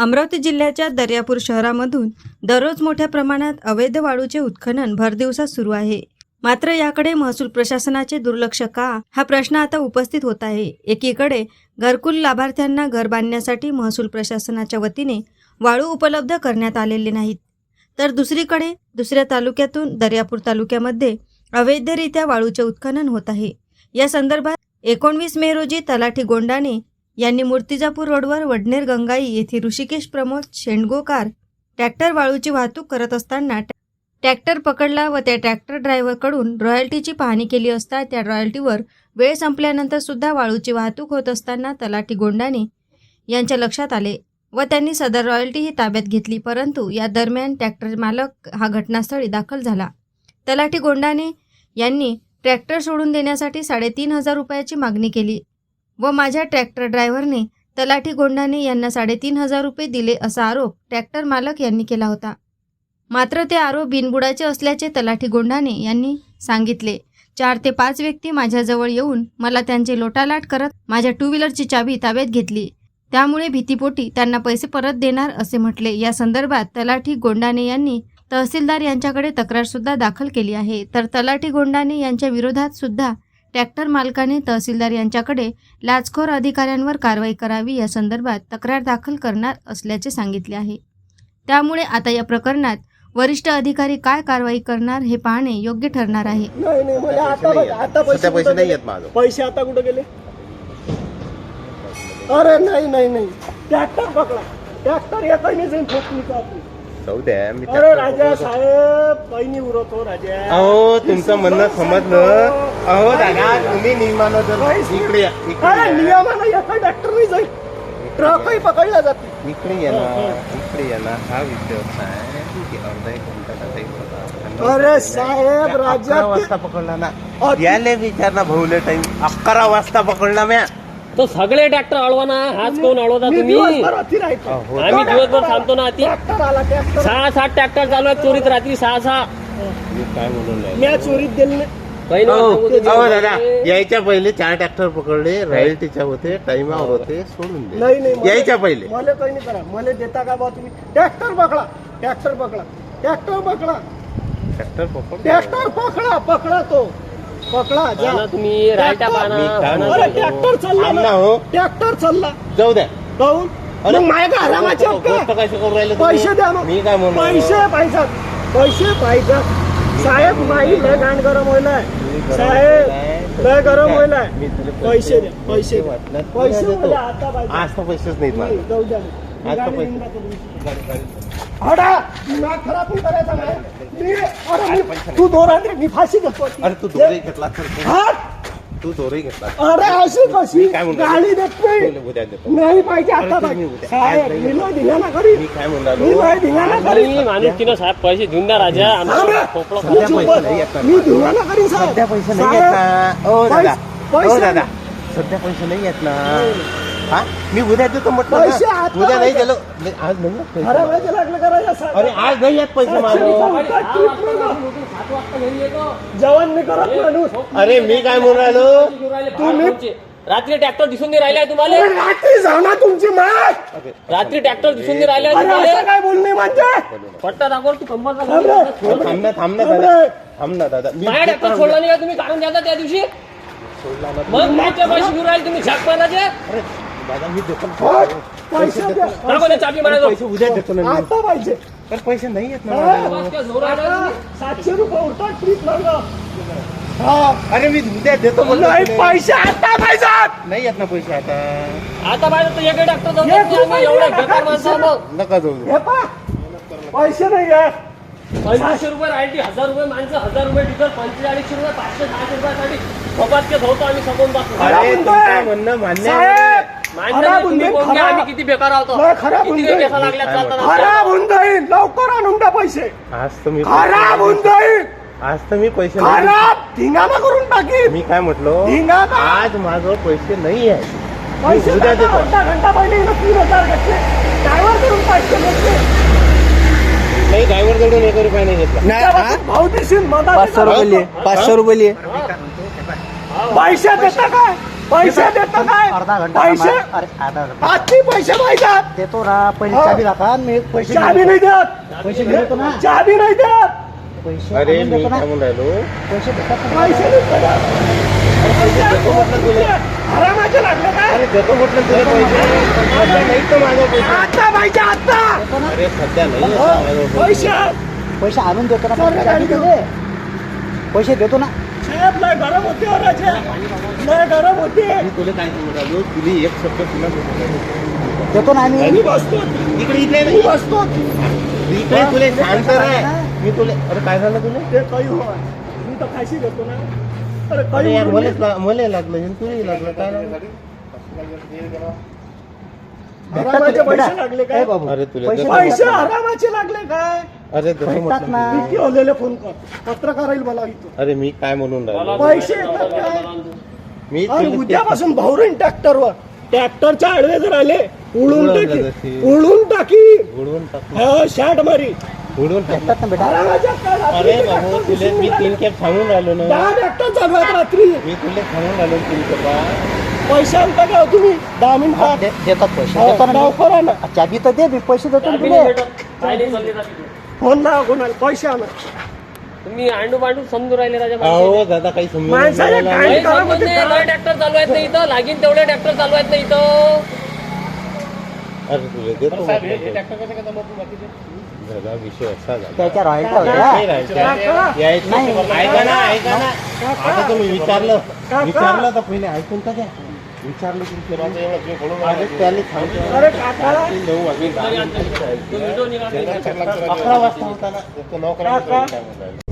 अमरावती जिल्ह्याच्या दर्यापूर शहरामधून दररोज मोठ्या प्रमाणात अवैध वाळूचे उत्खनन भरदिवसात सुरू आहे. मात्र याकडे महसूल प्रशासनाचे दुर्लक्ष का? हा प्रश्न आता उपस्थित होत आहे. एकीकडे घरकुल लाभार्थ्यांना घर बांधण्यासाठी महसूल प्रशासनाच्या वतीने वाळू उपलब्ध करण्यात आलेले नाहीत. तर दुसरीकडे दुसऱ्या तालुक्यातून दर्यापूर तालुक्यामध्ये अवैधरित्या वाळूचे उत्खनन होत आहे. या संदर्भात एकोणवीस मे रोजी तलाठी गोंडाने यांनी मूर्तिजापूर रोडवर वडनेर गंगाई येथे ऋषिकेश प्रमोद शेंडगोकार ट्रॅक्टर वाळूची वाहतूक करत असताना ट्रॅक्टर पकडला व त्या ट्रॅक्टर ड्रायव्हरकडून रॉयल्टीची पाहणी केली असता त्या रॉयल्टीवर वेळ संपल्यानंतर सुद्धा वाळूची वाहतूक होत असताना तलाठी गोंडाने यांच्या लक्षात आले व त्यांनी सदर रॉयल्टी ही ताब्यात घेतली परंतु या दरम्यान ट्रॅक्टर मालक हा घटनास्थळी दाखल झाला. तलाठी गोंडाने यांनी ट्रॅक्टर सोडून देण्यासाठी साडेतीन हजार रुपयाची मागणी केली. व माझ्या ट्रॅक्टर ड्रायव्हरने तलाठी गोंडाने यांना साडेतीन हजार रुपये दिले असा आरोप ट्रॅक्टर मालक यांनी केला होता. मात्र ते आरोप बिनबुडाचे असल्याचे तलाठी गोंडाने यांनी सांगितले. चार ते पाच व्यक्ती माझ्याजवळ येऊन मला त्यांचे लोटालाट करत माझ्या टू व्हीलरची चावी ताब्यात घेतली. त्यामुळे भीतीपोटी त्यांना पैसे परत देणार असे म्हटले. या संदर्भात तलाठी गोंडाने यांनी तहसीलदार यांच्याकडे तक्रारसुद्धा दाखल केली आहे. तर तलाठी गोंडाने यांच्या विरोधात सुद्धा ट्रॅक्टर मालकाने तहसीलदार यांच्याकडे लाचखोर अधिकाऱ्यांवर कारवाई करावी या संदर्भात तक्रार दाखल करणार असल्याचे सांगितले आहे त्यामुळे आता या प्रकरणात वरिष्ठ अधिकारी काय कारवाई करणार हे पाहणे योग्य ठरणार आहे नाही नाही मला आता नाही बघ, आहेत. आता पैसे सध्या पैसे कुठं नाही गेले? आहेत माझं. पैसे आता कुठे गेले अरे नाही नाही नाही ट्रॅक्टर पकडा ट्रॅक्टर येता नाही जाईल ठोकणीचा आपण. जाऊ द्या मी अरे राजा साहेब पैनी उरवतो राजा अहो तुमचं म्हणणं समजलं अहो दादा तुम्ही नियमानं जर इकडे या अरे इकडे या. नियमानं येता ट्रॅक्टर नाही जाईल ट्रकही पकडला जाते इकडे ये ना इकडे ये ना. हा विषय आहे. की अर्धा एक घंटा का टाइम होता. अरे साहेब राजा अकरा वाजता पकडला ना. अति- याले विचार ना भाऊले टाइम अकरा वाजता पकडला म्या. तो सगळे ट्रॅक्टर अळवा ना. हाच कोण अळवता मी तुम्ही? दिवसभर अति राहतो. अहो, आम्ही दिवसभर थांबतो ना अति. ट्रॅक्टर आला ट्रॅक्टर सहा सात ट्रॅक्टर चालू आहेत. चोरीत रात्री सहा सहा मी काय म्हणून? मी चोरीत दिले नाही. नाही अहो. अहो, दादा यायच्या पहिले चार ट्रॅक्टर पकडले रॉयल्टीच्या होते टाइमावर होते सोडून नाही दे नाही मला- यायच्या पहिले. मला काही नाही करा. मला देता का बा तुम्ही? ट्रॅक्टर पकडा. ट्रॅक्टर पकडा. ट्रॅक्टर पकडा. ट्रॅक्टर पकड ट्रॅक्टर पकडा पकडा तो. पकडा जा. ना तुम्ही रायटा ट्रॅक्टर- पाना मी काय पाना अरे म्हणतो? ट्रॅक्टर चालला ना ना. हो. ट्रॅक्टर चालला. जाऊ द्या. काहून अरे, मग माझ्या घरामाचे गोष्ट गोष्ट कशी करू राहिले तुम्ही? पैसे द्या मग मी काय म्हणतो पैसे पाहिजेत. पैसे पाहिजेत. साहेब माई लय गाण गरम होईलाय साहेब लय गरम पैसे द्या पैसे द्या पैसे देतो. मला आता पाहिजे. आज तर पैसेच नाहीत नाही, माझे जाऊ द्या. आज तर गाडी पैसे- घेऊन जातो तुमची. गाडी- गाडी- हडा दिमाग खराब नाही करायचा नाही. मी अरे मी तू दोरा मी फाशी घेतो अरे तू दोरे घेतला तर तू- हट! तू दोरे घेतला. अरे अशी कशी? मी काय म्हणतो? गाडी नाही तुला उद्या देतो नाही पाहिजे आता उद्या- साहेब नाही मी धिंगाणा मी काय मी म्हणलो धिंगाणा करी माणूस तिनं साहेब पैसे देऊन द्या राजा. खोपलं सध्या मी पैसे नाही येत ना. मी धिंगाणा करीन साहेब. सध्या पैसे नाही येत ना. ओ दादा पैसे- ओ दादा सध्या पैसे नाही येत ना. हा? मी उद्या देतो म्हटलं पैसे ना. उद्या नाही गेलो. नाही, आज नाही पैसे. अरे करायचं आज नाही येत पैसे माझे जेवण मी करत माणूस अरे मी काय म्हणून राहिलो? तुम्ही रात्री ट्रॅक्टर दिसून नाही राहिलाय तुम्हाला? अरे रात्री ना तुमची माग रात्री ट्रॅक्टर दिसून नाही राहिलाय अरे असं तुम्हाला काय बोलणे म्हणजे? पट्टा दाखव तू कंपनचा थांब रे. थांब ना थांब ना थांब दादा. रे. थांब ना दादा. मी माझ्या ट्रॅक्टर सोडला नाही का तुम्ही? काढून द्या त्या दिवशी? मग मागच्या पैसे घेऊन राहिले तुम्ही झाक मारायचे अरे, दादा मी देतो हट. पैसे द्या. चाबी उद्या आता पाहिजे नाही ना हा. सातशे रुपये उठा ट्रीप हा अरे मी उद्या देतो म्हणलं नाही. पैसे आता पाहिजेत नाही येत ना पैसे आता आता पाहिजे तर एक रुपया बेकार माणसं. मग नका जाऊ दे. हे पा पैसे नाही आहे पंचवीसशे रुपये राहिली हजार रुपये माणसं हजार रुपये डिझेल पंचेचाळीसशे रुपये पाचशे सहाशे रुपयासाठी कपात के धवतो आम्ही अरे, बुंदे. तुमचं म्हणणं मान्य आहे. साहेब खरा नाही, तुम्ही बुंदे, कोण घ्या, खरा. आम्ही किती बेकार आहोत. नाही, खरा किती चालताना खराब लवकर आणून द्या पैसे. आज तर मी खराब होऊन जाईल. आज तर मी पैसे नाही खराब धिंगाणा करून टाकी मी काय म्हटलो? धिंगाणा. आज माझं पैसे नाही आहे पैसे उद्या द्या, देतो. अर्धा घंटा पहिले तीन हजार घेतले. ड्रायव्हर करून पैसे घेतले. नाही ड्रायव्हरकडून एक रुपया नाही घेतला. त्यापासून भाऊ देशील मधात पाचशे रुपये लिए पाचशे रुपये पैसे देता काय? पैसे देतो काय अर्धा घंटा पैसे? थांबा. अरे अर्धा घंटा. आजची पैसे पाहिजेत देतो ना पहिले हो. चाबी दाखवा मी पैसे चाबी नाही. देत. पैसे येतो ना. चाबी नाही देत. पैसे अरे आणून मी देतो ना म्हणून राहिलो? पैसे देतात ना. पैसे नाही. देत. लागले काय? अरे देतो म्हटलं तुला पैसे. सध्या नाही तर माझा पैसे. आता पाहिजे आता. अरे सध्या नाही हो, पैसे. पैसे. आणून देतो ना. चाबी. दे. पैसे देतो ना. साहेब लय गरम होते वराचे लय गरम होते. मी तुला काय राहिलो तुझी एक शब्द तुला बोलतो. देतो ना मी बसतो. इकडे इकडे मी नाही बसतो. इकडे तुला शांत आहे. मी तुला अरे काय झालं तुला? ते काही हो. मी तर फाशी घेतो ना. अरे अरे काही यार मला लागलं हे तुलाही लागलं काय लागलं? आरामाचे पैसे लागले काय? बाबू अरे तुला पैसे आरामाचे लागले काय? अरे देतो भेटतात म्हटलं. ना. किती ओलेले फोन कर. पत्रकार येईल मला इथं अरे मी काय म्हणून राहिलो? पैसे येतात काय? मी आणि तुला ते- उद्यापासून भावरेन ट्रॅक्टरवर. ट्रॅक्टरच्या आडवे जर आले उडून उडवलं टाकी. उडून टाकी. उडवून टाक हा शाट मारी. उडवून टाक भेटतात ना बेटा. आरामाच्या काय रात्री अरे बाबू तुले मी दिसून तीन राहिले. कॅब सांगून राहिलो ना. दहा ट्रॅक्टर चालू आहेत रात्री. मी तुला सांगून राहिलो तीन कॅबा पैसे आणता का हो तुम्ही दहा हा, मिनिटात दे- देतात पैसे हो, देतो ना डाव मी. करा ना चाबी तर दे मी पैसे देतो ना तुले. फोन लावा कोणाला पैसे आणा तुम्ही आंडू बांडू समजून राहिले राजा अहो दादा काही समजून माणसाला नाही राहिलं. काय- काही समजत नाही लय ट्रॅक्टर चालू आहेत ना इथं लागीन तेवढे ट्रॅक्टर चालू आहेत ना इथं अरे तुला देतो म्हटलं. दादा विषय असा झाला त्याच्या रॉयल्टी काका. नाही होत्या राहायचं. काका. यायचं नाही. ऐका ना ऐका ना काका. आता तुम्ही विचारलं. विचारलं तर पहिले ऐकून का द्या विचारलं तुमचं अरे त्याला सांगतो अरे काका. नऊ वाजून दहा मिनिटं. तो व्हिडिओ निघाला अकरा वाजता होता ना. तो नऊ काका. करायला